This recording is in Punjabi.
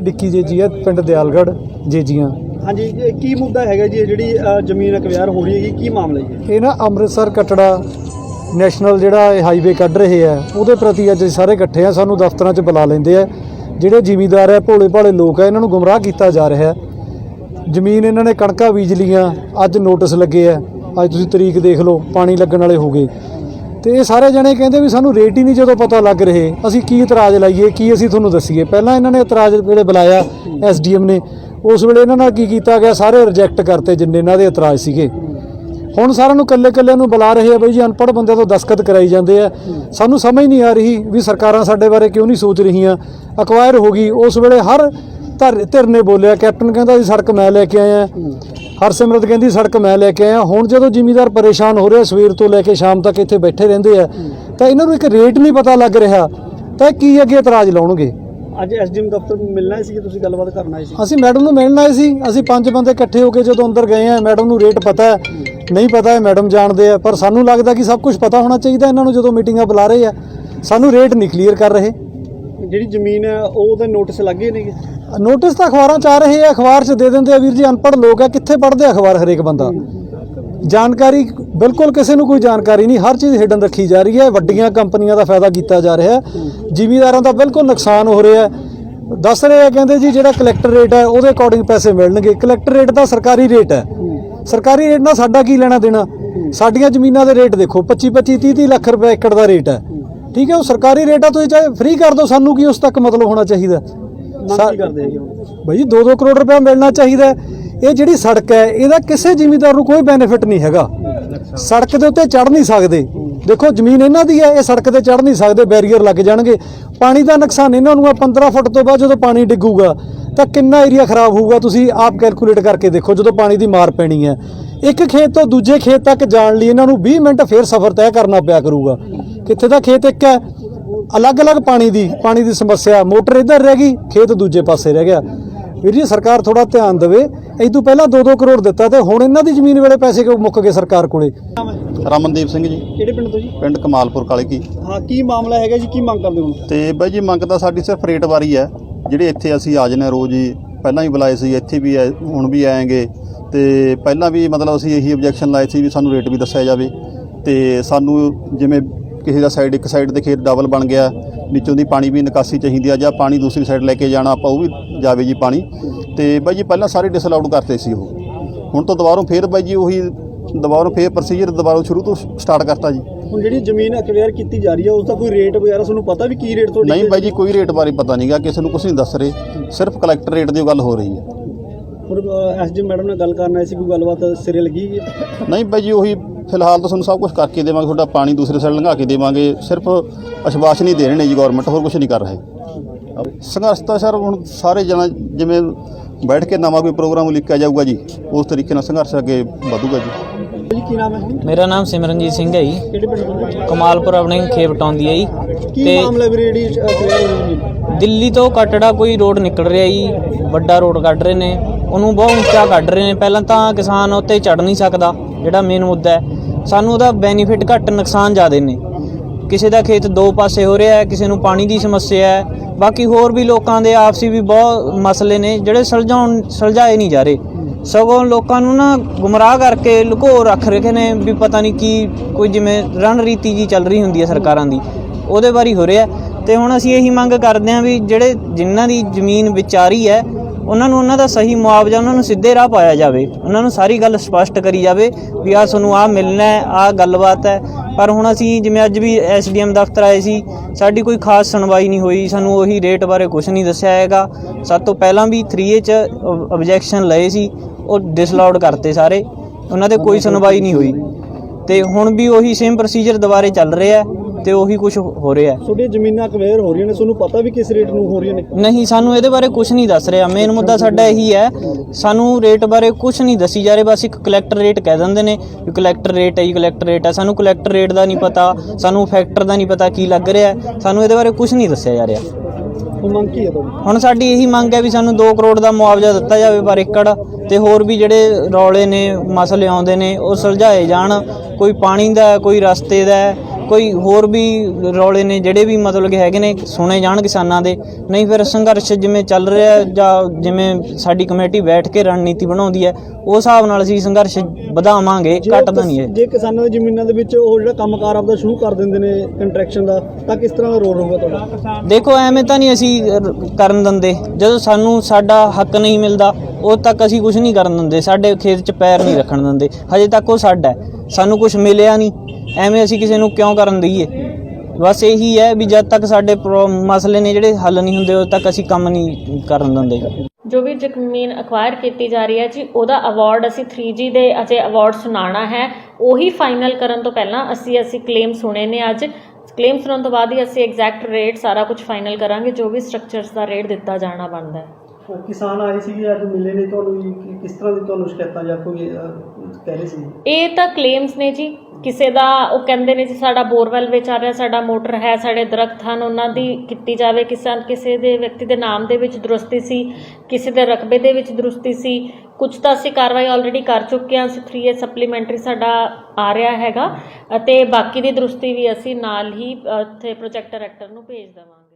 ਡਿੱਕੀ ਜੇਜੀ ਹੈ ਪਿੰਡ ਦਿਆਲਗੜ੍ਹ ਜੇਜੀਆਂ। ਹਾਂਜੀ ਇਹ ਕੀ ਮੁੱਦਾ ਹੈਗਾ ਜੀ? ਇਹ ਜਿਹੜੀ ਅ, ਜ਼ਮੀਨ ਅਕਵਾਇਰ ਹੋ ਰਹੀ ਹੈਗੀ ਕੀ ਮਾਮਲਾ ਜੀ? ਇਹ ਨਾ ਅੰਮ੍ਰਿਤਸਰ ਕਟੜਾ ਨੈਸ਼ਨਲ ਜਿਹੜਾ ਇਹ ਹਾਈਵੇ ਕੱਢ ਰਹੇ ਆ ਉਹਦੇ ਪ੍ਰਤੀ ਅੱਜ ਅਸੀਂ ਸਾਰੇ ਇਕੱਠੇ ਆ ਸਾਨੂੰ ਦਫ਼ਤਰਾਂ 'ਚ ਬੁਲਾ ਲੈਂਦੇ ਆ। ਜਿਹੜੇ ਜ਼ਿਮੀਂਦਾਰ ਆ ਭੋਲੇ ਭਾਲੇ ਲੋਕ ਆ ਇਹਨਾਂ ਨੂੰ ਗੁੰਮਰਾਹ ਕੀਤਾ ਜਾ ਰਿਹਾ ਹੈ। ਜ਼ਮੀਨ ਇਹਨਾਂ ਨੇ ਕਣਕਾਂ ਬੀਜ ਲੀਆਂ ਅੱਜ ਨੋਟਿਸ ਲੱਗੇ ਆ। ਅੱਜ ਤੁਸੀਂ ਤਰੀਕ ਦੇਖ ਲਓ ਪਾਣੀ ਲੱਗਣ ਵਾਲੇ ਹੋ ਗਏ। ਤੇ ਇਹ ਸਾਰੇ ਜਣੇ ਕਹਿੰਦੇ ਵੀ ਸਾਨੂੰ ਰੇਟ ਹੀ ਨਹੀਂ ਜਦੋਂ ਪਤਾ ਲੱਗ ਰਹੇ। ਅਸੀਂ ਕੀ ਇਤਰਾਜ਼ ਲਾਈਏ, ਕੀ ਅਸੀਂ ਤੁਹਾਨੂੰ ਦੱਸੀਏ? ਪਹਿਲਾਂ ਇਹਨਾਂ ਨੇ ਇਤਰਾਜ਼ ਵੇਲੇ ਬੁਲਾਇਆ ਐਸਡੀਐਮ ਨੇ, ਉਸ ਵੇਲੇ ਇਹਨਾਂ ਨਾਲ ਕੀ ਕੀਤਾ ਗਿਆ? ਸਾਰੇ ਰਿਜੈਕਟ ਕਰਤੇ ਜਿੰਨੇ ਇਹਨਾਂ ਦੇ ਇਤਰਾਜ਼ ਸੀਗੇ। ਹੁਣ ਸਾਰਿਆਂ ਨੂੰ ਕੱਲੇ ਕੱਲੇ ਨੂੰ ਬੁਲਾ ਰਹੇ ਆ ਬਈ ਜੀ, ਅਨਪੜ੍ਹ ਬੰਦੇ ਤੋਂ ਦਸਖਤ ਕਰਾਈ ਜਾਂਦੇ ਆ। ਸਾਨੂੰ ਸਮਝ ਨਹੀਂ ਆ ਰਹੀ ਵੀ ਸਰਕਾਰਾਂ ਸਾਡੇ ਬਾਰੇ ਕਿਉਂ ਨਹੀਂ ਸੋਚ ਰਹੀਆਂ। ਅਕਵਾਇਰ ਹੋ ਗਈ। ਉਸ ਵੇਲੇ ਹਰ ਧਰ ਧਿਰ ਨੇ ਬੋਲਿਆ, ਕੈਪਟਨ ਕਹਿੰਦਾ ਜੀ, ਸੜਕ ਮੈਂ ਲੈ ਕੇ ਆਇਆ। ਹਰਸਿਮਰਤ ਕਹਿੰਦੀ ਸੜਕ ਮੈਂ ਲੈ ਕੇ ਆਇਆ। ਹੁਣ ਜਦੋਂ ਜ਼ਿਮੀਂਦਾਰ ਪਰੇਸ਼ਾਨ ਹੋ ਰਿਹਾ ਸਵੇਰ ਤੋਂ ਲੈ ਕੇ ਸ਼ਾਮ ਤੱਕ ਇੱਥੇ ਬੈਠੇ ਰਹਿੰਦੇ ਆ ਤਾਂ ਇਹਨਾਂ ਨੂੰ ਇੱਕ ਰੇਟ ਨਹੀਂ ਪਤਾ ਲੱਗ ਰਿਹਾ। ਤਾਂ ਕੀ ਅੱਗੇ ਇਤਰਾਜ਼ ਲਾਉਣਗੇ? ਅੱਜ ਐਸਡੀਐਮ ਦਫ਼ਤਰ ਮਿਲਣਾ ਸੀ ਕਿ ਤੁਸੀਂ ਗੱਲਬਾਤ ਕਰਨ ਆਏ ਸੀ? ਅਸੀਂ ਮੈਡਮ ਨੂੰ ਮਿਲਣ ਆਏ ਸੀ। ਅਸੀਂ ਪੰਜ ਬੰਦੇ ਇਕੱਠੇ ਹੋ ਕੇ ਜਦੋਂ ਅੰਦਰ ਗਏ ਆ ਮੈਡਮ ਨੂੰ ਰੇਟ ਪਤਾ ਹੈ। ਨਹੀਂ ਪਤਾ ਹੈ ਮੈਡਮ ਜਾਣਦੇ ਆ ਪਰ ਸਾਨੂੰ ਲੱਗਦਾ ਕਿ ਸਭ ਕੁਝ ਪਤਾ ਹੋਣਾ ਚਾਹੀਦਾ ਇਹਨਾਂ ਨੂੰ ਜਦੋਂ ਮੀਟਿੰਗਾਂ ਬੁਲਾ ਰਹੇ ਆ। ਸਾਨੂੰ ਰੇਟ ਨਹੀਂ ਕਲੀਅਰ ਕਰ ਰਹੇ। ਜਿਹੜੀ ਜ਼ਮੀਨ ਹੈ ਉਹ ਉਹਦੇ ਨੋਟਿਸ ਲੱਗੇ ਨੇਗੇ? ਨੋਟਿਸ ਤਾਂ ਅਖਬਾਰਾਂ ਚ ਆ ਰਹੇ ਆ ਅਖਬਾਰ ਚ ਦੇ ਦਿੰਦੇ ਆ ਵੀਰ ਜੀ ਅਨਪੜ੍ਹ ਲੋਕ ਆ ਕਿੱਥੇ ਪੜ੍ਹਦੇ ਆ ਅਖਬਾਰ ਹਰੇਕ ਬੰਦਾ? ਜਾਣਕਾਰੀ ਬਿਲਕੁਲ ਕਿਸੇ ਨੂੰ ਕੋਈ ਜਾਣਕਾਰੀ ਨਹੀਂ ਹਰ ਚੀਜ਼ ਹਿਡਨ ਰੱਖੀ ਜਾ ਰਹੀ ਹੈ ਵੱਡੀਆਂ ਕੰਪਨੀਆਂ ਦਾ ਫਾਇਦਾ ਕੀਤਾ ਜਾ ਰਿਹਾ ਹੈ। ਜ਼ਿਮੀਂਦਾਰਾਂ ਦਾ ਬਿਲਕੁਲ ਨੁਕਸਾਨ ਹੋ ਰਿਹਾ ਹੈ। ਦੱਸ ਰਹੇ ਆ ਕਹਿੰਦੇ ਜੀ ਜਿਹੜਾ ਕਲੈਕਟਰ ਰੇਟ ਹੈ ਉਹਦੇ ਅਕੋਰਡਿੰਗ ਪੈਸੇ ਮਿਲਣਗੇ। ਕਲੈਕਟਰ ਰੇਟ ਤਾਂ ਸਰਕਾਰੀ ਰੇਟ ਹੈ। ਸਰਕਾਰੀ ਰੇਟ ਨਾਲ ਸਾਡਾ ਕੀ ਲੈਣਾ ਦੇਣਾ? ਸਾਡੀਆਂ ਜ਼ਮੀਨਾਂ ਦੇ ਰੇਟ ਦੇਖੋ 25 25 30 30 ਲੱਖ ਰੁਪਏ ਏਕੜ ਦਾ ਰੇਟ ਹੈ। ਠੀਕ ਹੈ ਉਹ ਸਰਕਾਰੀ ਰੇਟ ਆ ਤੁਸੀਂ ਚਾਹੇ ਫ੍ਰੀ ਕਰ ਦਿਓ ਸਾਨੂੰ ਕੀ ਉਸ ਤੱਕ ਮਤਲਬ ਹੋਣਾ ਚਾਹੀਦਾ? ਮੰਗ ਕੀ ਕਰਦੇ ਹੈਗੇ ਹੁਣ? ਭਾਈ 2-2 ਕਰੋੜ ਰੁਪਏ ਮਿਲਣਾ ਚਾਹੀਦਾ ਹੈ। ਇਹ ਜਿਹੜੀ ਸੜਕ ਹੈ ਇਹਦਾ ਕਿਸੇ ਜ਼ਿਮੀਂਦਾਰ ਨੂੰ ਕੋਈ ਬੈਨੀਫਿਟ ਨਹੀਂ ਹੈਗਾ। ਸੜਕ ਦੇ ਉੱਤੇ ਚੜ ਨਹੀਂ ਸਕਦੇ। ਦੇਖੋ ਜ਼ਮੀਨ ਇਹਨਾਂ ਦੀ ਹੈ ਇਹ ਸੜਕ ਤੇ ਚੜ ਨਹੀਂ ਸਕਦੇ ਬੈਰੀਅਰ ਲੱਗ ਜਾਣਗੇ। ਪਾਣੀ ਦਾ ਨੁਕਸਾਨ ਇਹਨਾਂ ਨੂੰ ਆ 15 ਫੁੱਟ ਤੋਂ ਬਾਅਦ ਜਦੋਂ ਪਾਣੀ ਡਿੱਗੂਗਾ ਤਾਂ ਕਿੰਨਾ ਏਰੀਆ ਖਰਾਬ ਹੋਊਗਾ? ਤੁਸੀਂ ਆਪ ਕੈਲਕੂਲੇਟ ਕਰਕੇ ਦੇਖੋ ਜਦੋਂ ਪਾਣੀ ਦੀ ਮਾਰ ਪੈਣੀ ਹੈ। ਇੱਕ ਖੇਤ ਤੋਂ ਦੂਜੇ ਖੇਤ ਤੱਕ ਜਾਣ ਲਈ ਇਹਨਾਂ ਨੂੰ 20 ਮਿੰਟ ਫੇਰ ਸਫ਼ਰ ਤੈਅ ਕਰਨਾ ਪਿਆ ਕਰੂਗਾ। ਕਿੱਥੇ ਦਾ ਖੇਤ ਇੱਕ ਹੈ? ਅਲੱਗ-ਅਲੱਗ ਪਾਣੀ ਦੀ ਪਾਣੀ ਦੀ ਸਮੱਸਿਆ ਮੋਟਰ ਇੱਧਰ ਰਹਿ ਗਈ ਖੇਤ ਦੂਜੇ ਪਾਸੇ ਰਹਿ ਗਿਆ। ਵੀਰ ਜੀ ਸਰਕਾਰ ਥੋੜਾ ਧਿਆਨ ਦੇਵੇ। ਇਹ ਤੋਂ ਪਹਿਲਾਂ 2-2 ਕਰੋੜ ਦਿੱਤਾ ਤੇ ਹੁਣ ਇਹਨਾਂ ਦੀ ਜ਼ਮੀਨ ਵੇਲੇ ਪੈਸੇ ਕਿਉਂ ਮੁੱਕ ਗਏ ਸਰਕਾਰ ਕੋਲੇ? ਹੈ? ਰਮਨਦੀਪ ਸਿੰਘ ਜੀ। ਕਿਹੜੇ ਪਿੰਡ ਤੋਂ ਜੀ? ਪਿੰਡ ਕਮਾਲਪੁਰ ਕਾਲੇ ਕੀ ਹਾਂ ਕੀ ਮਾਮਲਾ ਹੈਗਾ ਜੀ? ਕੀ ਮੰਗ ਕਰਦੇ ਹੋ? ਹੁਣ ਤੇ ਬਾਈ ਜੀ ਮੰਗ ਤਾਂ ਸਾਡੀ ਸਿਰਫ ਰੇਟ ਵਾਰੀ ਹੈ ਜਿਹੜੇ ਇੱਥੇ ਅਸੀਂ ਆ ਜਨੇ ਰੋਜ਼ ਹੀ ਪਹਿਲਾਂ ਵੀ ਬੁਲਾਏ ਸੀ ਇੱਥੇ ਵੀ ਆਏ, ਹੁਣ ਵੀ ਆਏਗੇ। ਤੇ ਪਹਿਲਾਂ ਵੀ ਮਤਲਬ ਅਸੀਂ ਇਹੀ ਆਬਜੈਕਸ਼ਨ ਲਾਏ ਸੀ ਵੀ ਸਾਨੂੰ ਰੇਟ ਵੀ ਦੱਸਿਆ ਜਾਵੇ ਤੇ ਸਾਨੂੰ ਜਿਵੇਂ ਕਿਸੇ ਦਾ ਸਾਈਡ ਇੱਕ ਸਾਈਡ ਦੇ ਖੇਤ ਡਬਲ ਬਣ ਗਿਆ ਨੀਚੋਂ ਦੀ ਪਾਣੀ ਵੀ ਨਿਕਾਸੀ ਚਾਹੀਦੀ ਆ ਜਾਂ ਪਾਣੀ ਦੂਸਰੀ ਸਾਈਡ ਲੈ ਕੇ ਜਾਣਾ ਆਪਾਂ ਉਹ ਵੀ ਜਾਵੇ ਜੀ ਪਾਣੀ। ਤੇ ਬਾਈ ਜੀ ਪਹਿਲਾਂ ਸਾਰੇ ਡਿਸਅਲਾਉਡ ਕਰਤੇ ਸੀ ਉਹ। ਹੁਣ ਤੋਂ ਦੁਬਾਰਾ ਫੇਰ ਬਾਈ ਜੀ ਉਹੀ ਦੁਬਾਰਾ ਫੇਰ ਪ੍ਰੋਸੀਜਰ ਦੁਬਾਰਾ ਸ਼ੁਰੂ ਤੋਂ ਸਟਾਰਟ ਕਰਤਾ ਜੀ। ਹੁਣ ਜਿਹੜੀ ਜ਼ਮੀਨ ਅਕਵਾਇਰ ਕੀਤੀ ਜਾ ਰਹੀ ਹੈ ਉਸ ਦਾ ਕੋਈ ਰੇਟ ਵਗੈਰਾ ਤੁਹਾਨੂੰ ਪਤਾ ਵੀ ਕੀ ਰੇਟ ਤੁਹਾਡੀ ਨਹੀਂ ਬਾਈ ਜੀ ਕੋਈ ਰੇਟ ਬਾਰੇ ਪਤਾ ਨਹੀਂਗਾ ਕਿਸੇ ਨੂੰ ਕੁਝ ਨਹੀਂ ਦੱਸ ਰਹੇ। ਸਿਰਫ ਕਲੈਕਟਰ ਰੇਟ ਦੀ ਗੱਲ ਹੋ ਰਹੀ ਹੈ। ਐਸਡੀ ਮੈਡਮ ਨਾਲ ਗੱਲ ਕਰਨ ਆਏ ਸੀ ਕੋਈ ਗੱਲਬਾਤ ਸਿਰੇ ਲੱਗੀ ਹੈ? ਨਹੀਂ ਬਾਈ ਜੀ ਉਹੀ ਫਿਲਹਾਲ ਤਾਂ ਤੁਹਾਨੂੰ ਸਭ ਕੁਝ ਕਰਕੇ ਦੇਵਾਂਗੇ ਤੁਹਾਡਾ ਪਾਣੀ ਦੂਸਰੇ ਸਾਈਡ ਲੰਘਾ ਕੇ ਦੇਵਾਂਗੇ ਸਿਰਫ ਅਸ਼ਵਾਸ ਨਹੀਂ ਦੇ ਰਹੇ ਨੇ ਜੀ ਗਵਰਨਮੈਂਟ ਹੋਰ ਕੁਝ ਨਹੀਂ ਕਰ ਰਹੇ। ਸੰਘਰਸ਼ ਤਾਂ ਸਰ ਹੁਣ ਸਾਰੇ ਜਣਾ ਜਿਵੇਂ ਬੈਠ ਕੇ ਨਵਾਂ ਕੋਈ ਪ੍ਰੋਗਰਾਮ ਲਿਖਿਆ ਜਾਊਗਾ ਜੀ ਉਸ ਤਰੀਕੇ ਨਾਲ ਸੰਘਰਸ਼ ਅੱਗੇ ਵਧੂਗਾ ਜੀ। ਜੀ ਕੀ ਨਾਮ ਹੈ ਮੇਰਾ ਨਾਮ ਸਿਮਰਨਜੀਤ ਸਿੰਘ ਹੈ ਜੀ? ਕਮਾਲਪੁਰ ਆਪਣੇ ਖੇਪ ਟਾਉਂਦੀ ਹੈ ਜੀ। ਕੀ ਤੇ ਮਾਮਲਾ ਵੀਰੇ ਜਿਹੜੀ ਅਕਵਾਇਰ ਹੋ ਰਹੀ ਹੈ? ਦਿੱਲੀ ਤੋਂ ਕਟੜਾ ਕੋਈ ਰੋਡ ਨਿਕਲ ਰਿਹਾ ਜੀ ਵੱਡਾ ਰੋਡ ਕੱਢ ਰਹੇ ਨੇ। ਉਹਨੂੰ ਬਹੁਤ ਉੱਚਾ ਕੱਢ ਰਹੇ ਨੇ। ਪਹਿਲਾਂ ਤਾਂ ਕਿਸਾਨ ਉੱਤੇ ਚੜ ਨਹੀਂ ਸਕਦਾ, ਜਿਹੜਾ ਮੇਨ ਮੁੱਦਾ ਹੈ। ਸਾਨੂੰ ਉਹਦਾ ਬੈਨੀਫਿਟ ਘੱਟ ਨੁਕਸਾਨ ਜ਼ਿਆਦੇ ਨੇ। ਕਿਸੇ ਦਾ ਖੇਤ ਦੋ ਪਾਸੇ ਹੋ ਰਿਹਾ ਹੈ, ਕਿਸੇ ਨੂੰ ਪਾਣੀ ਦੀ ਸਮੱਸਿਆ ਹੈ। ਬਾਕੀ ਹੋਰ ਵੀ ਲੋਕਾਂ ਦੇ ਆਪਸੀ ਵੀ ਬਹੁਤ ਮਸਲੇ ਨੇ, ਜਿਹੜੇ ਸੁਲਝਾਉਣ ਸੁਲਝਾਏ ਨਹੀਂ ਜਾ ਰਹੇ। ਸਗੋਂ ਲੋਕਾਂ ਨੂੰ ਨਾ ਗੁੰਮਰਾਹ ਕਰਕੇ ਲੁਕੋ ਰੱਖ ਰਹੇ ਨੇ ਵੀ ਪਤਾ ਨਹੀਂ ਕੀ, ਕੋਈ ਜਿਵੇਂ ਰਣਰੀਤੀ ਜੀ ਚੱਲ ਰਹੀ ਹੁੰਦੀ ਹੈ ਸਰਕਾਰਾਂ ਦੀ। ਉਹਦੇ ਬਾਰੇ ਹੋ ਰਿਹਾ ਤੇ ਹੁਣ ਅਸੀਂ ਇਹੀ ਮੰਗ ਕਰਦੇ ਹਾਂ ਵੀ ਜਿਹੜੇ ਜਿਨ੍ਹਾਂ ਦੀ ਜ਼ਮੀਨ ਵਿਚਾਰੀ ਹੈ ਉਹਨਾਂ ਨੂੰ ਉਹਨਾਂ ਦਾ ਸਹੀ ਮੁਆਵਜ਼ਾ, ਉਹਨਾਂ ਨੂੰ ਸਿੱਧੇ ਰਾਹ ਪਾਇਆ ਜਾਵੇ। ਉਹਨਾਂ ਨੂੰ ਸਾਰੀ ਗੱਲ ਸਪਸ਼ਟ ਕਰੀ ਜਾਵੇ ਵੀ ਆ ਤੁਹਾਨੂੰ ਆ ਮਿਲਣਾ ਹੈ ਆ ਗੱਲਬਾਤ ਹੈ। ਪਰ ਹੁਣ ਅਸੀਂ ਜਿਵੇਂ ਅੱਜ ਵੀ ਐਸਡੀਐਮ ਦਫ਼ਤਰ ਆਏ ਸੀ, ਸਾਡੀ ਕੋਈ ਖਾਸ ਸੁਣਵਾਈ ਨਹੀਂ ਹੋਈ। ਸਾਨੂੰ ਉਹੀ ਰੇਟ ਬਾਰੇ ਕੁਝ ਨਹੀਂ ਦੱਸਿਆ ਹੈਗਾ। ਸਭ ਤੋਂ ਪਹਿਲਾਂ ਵੀ 3A ਚ ਆਬਜੈਕਸ਼ਨ ਲਏ ਸੀ। ਉਹ ਡਿਸਲਾਉਡ ਕਰਤੇ ਸਾਰੇ। ਉਹਨਾਂ ਦੇ ਕੋਈ ਸੁਣਵਾਈ ਨਹੀਂ ਹੋਈ। ਤੇ ਹੁਣ ਵੀ ਉਹੀ ਸੇਮ ਪ੍ਰੋਸੀਜਰ ਦੁਬਾਰੇ ਚੱਲ ਰਿਹਾ ਹੈ। ਤੇ ਉਹੀ ਕੁਝ ਹੋ ਰਿਹਾ ਹੈ। ਤੁਹਾਡੀਆਂ ਜ਼ਮੀਨਾਂ ਅਕਵਾਇਰ ਹੋ ਰਹੀਆਂ ਨੇ ਤੁਹਾਨੂੰ ਪਤਾ ਵੀ ਕਿਸ ਰੇਟ ਨੂੰ ਹੋ ਰਹੀਆਂ ਨੇ? ਨਹੀਂ ਸਾਨੂੰ ਇਹਦੇ ਬਾਰੇ ਕੁਝ ਨਹੀਂ ਦੱਸ ਰਿਹਾ। ਮੇਨ ਮੁੱਦਾ ਸਾਡਾ ਇਹੀ ਹੈ ਸਾਨੂੰ ਰੇਟ ਬਾਰੇ ਕੁਝ ਨਹੀਂ ਦੱਸੀ ਜਾ ਰਿਹਾ ਬਸ ਇੱਕ ਕਲੈਕਟਰ ਰੇਟ ਕਹਿ ਦਿੰਦੇ ਨੇ ਵੀ ਕਲੈਕਟਰ ਰੇਟ ਹੈ ਜੀ ਕਲੈਕਟਰ ਰੇਟ ਹੈ। ਸਾਨੂੰ ਕਲੈਕਟਰ ਰੇਟ ਦਾ ਨਹੀਂ ਪਤਾ ਸਾਨੂੰ ਫੈਕਟਰ ਦਾ ਨਹੀਂ ਪਤਾ ਕੀ ਲੱਗ ਰਿਹਾ ਹੈ। ਸਾਨੂੰ ਇਹਦੇ ਬਾਰੇ ਕੁਝ ਨਹੀਂ ਦੱਸਿਆ ਜਾ ਰਿਹਾ। ਉਹ ਮੰਗ ਕੀ ਹੈ ਤੁਹਾਡੀ? ਹੁਣ ਸਾਡੀ ਇਹੀ ਮੰਗ ਹੈ ਵੀ ਸਾਨੂੰ 2 ਕਰੋੜ ਦਾ ਮੁਆਵਜ਼ਾ ਦਿੱਤਾ ਜਾਵੇ ਪਰ ਏਕੜ ਤੇ ਹੋਰ ਵੀ ਜਿਹੜੇ ਰੌਲੇ ਨੇ ਮਸਲੇ ਆਉਂਦੇ ਨੇ ਉਹ ਸੁਲਝਾਏ ਜਾਣ। ਕੋਈ ਪਾਣੀ ਦਾ ਹੈ, ਕੋਈ ਰਸਤੇ ਦਾ ਹੈ, ਕੋਈ ਹੋਰ ਵੀ ਰੌਲੇ ਨੇ ਜਿਹੜੇ ਵੀ ਮਤਲਬ ਕਿ ਹੈਗੇ ਨੇ ਸੁਣੇ ਜਾਣ ਕਿਸਾਨਾਂ ਦੇ। ਨਹੀਂ ਫਿਰ ਸੰਘਰਸ਼ ਜਿਵੇਂ ਚੱਲ ਰਿਹਾ ਜਾਂ ਜਿਵੇਂ ਸਾਡੀ ਕਮੇਟੀ ਬੈਠ ਕੇ ਰਣਨੀਤੀ ਬਣਾਉਂਦੀ ਹੈ ਉਸ ਹਿਸਾਬ ਨਾਲ ਅਸੀਂ ਸੰਘਰਸ਼ ਵਧਾਵਾਂਗੇ ਉਹ ਘਟਦਾ ਨਹੀਂ ਹੈ ਜੇ ਕਿਸਾਨਾਂ ਦੀ ਜ਼ਮੀਨਾਂ ਦੇ ਵਿੱਚ ਉਹ ਜਿਹੜਾ ਕੰਮਕਾਰ ਆਪਦਾ ਸ਼ੁਰੂ ਕਰ ਦਿੰਦੇ ਨੇ ਕੰਟਰੈਕਸ਼ਨ ਦਾ ਤਾਂ ਕਿਸ ਤਰ੍ਹਾਂ ਦਾ ਰੋਲ ਰਹੂਗਾ ਤੁਹਾਡਾ? ਦੇਖੋ ਐਵੇਂ ਤਾਂ ਨਹੀਂ ਅਸੀਂ ਕਰਨ ਦਿੰਦੇ। ਜਦੋਂ ਸਾਨੂੰ ਸਾਡਾ ਹੱਕ ਨਹੀਂ ਮਿਲਦਾ ਉਦੋਂ ਤੱਕ ਅਸੀਂ ਕੁਝ ਨਹੀਂ ਕਰਨ ਦਿੰਦੇ। ਸਾਡੇ ਖੇਤ 'ਚ ਪੈਰ ਨਹੀਂ ਰੱਖਣ ਦਿੰਦੇ। ਹਜੇ ਤੱਕ ਉਹ ਸਾਡਾ। ਸਾਨੂੰ ਕੁਝ ਮਿਲਿਆ ਨਹੀਂ। ਐਵੇਂ ਅਸੀਂ ਕਿਸੇ ਨੂੰ ਕਿਉਂ ਕਰਨ ਦਈਏ? ਬਸ ਇਹੀ ਹੈ ਵੀ ਜਦ ਤੱਕ ਸਾਡੇ ਮਸਲੇ ਨੇ ਜਿਹੜੇ ਹੱਲ ਨਹੀਂ ਹੁੰਦੇ ਉਦੋਂ ਤੱਕ ਅਸੀਂ ਕੰਮ ਨਹੀਂ ਕਰਨ ਦਿੰਦੇ। ਜੋ ਵੀ ਜ਼ਮੀਨ ਅਕਵਾਇਰ ਕੀਤੀ ਜਾ ਰਹੀ ਹੈ ਜੀ ਉਹਦਾ ਅਵਾਰਡ ਅਸੀਂ 3G ਦੇ ਅਜੇ ਅਵਾਰਡ ਸੁਣਾਉਣਾ ਹੈ। ਉਹੀ ਫਾਈਨਲ ਕਰਨ ਤੋਂ ਪਹਿਲਾਂ ਅਸੀਂ ਅਸੀਂ ਕਲੇਮ ਸੁਣੇ ਨੇ ਅੱਜ। ਕਲੇਮ ਸੁਣਨ ਤੋਂ ਬਾਅਦ ਹੀ ਅਸੀਂ ਐਗਜ਼ੈਕਟ ਰੇਟ ਸਾਰਾ ਕੁਝ ਫਾਈਨਲ ਕਰਾਂਗੇ ਜੋ ਵੀ ਸਟਰਕਚਰਸ ਦਾ ਰੇਟ ਦਿੱਤਾ ਜਾਣਾ ਬਣਦਾ ਹੈ। ਕਿਸਾਨ ਆਏ ਸੀ ਅੱਜ ਮਿਲੇ ਨੇ ਤੁਹਾਨੂੰ ਕਿਸ ਤਰ੍ਹਾਂ ਦੀ ਤੁਹਾਨੂੰ ਸ਼ਿਕਾਇਤਾਂ ਜਾਂ ਕੋਈ ਕਹਿ ਰਹੇ ਸੀ? ਇਹ ਤਾਂ ਕਲੇਮਸ ਨੇ ਜੀ। ਕਿਸੇ ਦਾ, ਉਹ ਕਹਿੰਦੇ ਨੇ ਜੀ ਸਾਡਾ ਬੋਰਵੈਲ ਵਿੱਚ ਆ ਰਿਹਾ, ਸਾਡਾ ਮੋਟਰ ਹੈ, ਸਾਡੇ ਦਰਖਤ ਹਨ, ਉਹਨਾਂ ਦੀ ਕੀਤੀ ਜਾਵੇ ਕਿਸਾਨ ਕਿਸੇ ਦੇ ਵਿਅਕਤੀ ਦੇ ਨਾਮ ਦੇ ਵਿੱਚ ਦਰੁਸਤੀ ਸੀ, ਕਿਸੇ ਦੇ ਰਕਬੇ ਦੇ ਵਿੱਚ ਦਰੁਸਤੀ ਸੀ ਕੁਝ ਤਾਂ ਅਸੀਂ ਕਾਰਵਾਈ ਆਲਰੇਡੀ ਕਰ ਚੁੱਕੇ ਹਾਂ, ਅਸੀਂ 3A ਸਪਲੀਮੈਂਟਰੀ ਸਾਡਾ ਆ ਰਿਹਾ ਹੈਗਾ, ਅਤੇ ਬਾਕੀ ਦੀ ਦਰੁਸਤੀ ਵੀ ਅਸੀਂ ਨਾਲ ਹੀ ਇੱਥੇ ਪ੍ਰੋਜੈਕਟ ਡਾਇਰੈਕਟਰ ਨੂੰ ਭੇਜ ਦੇਵਾਂਗੇ।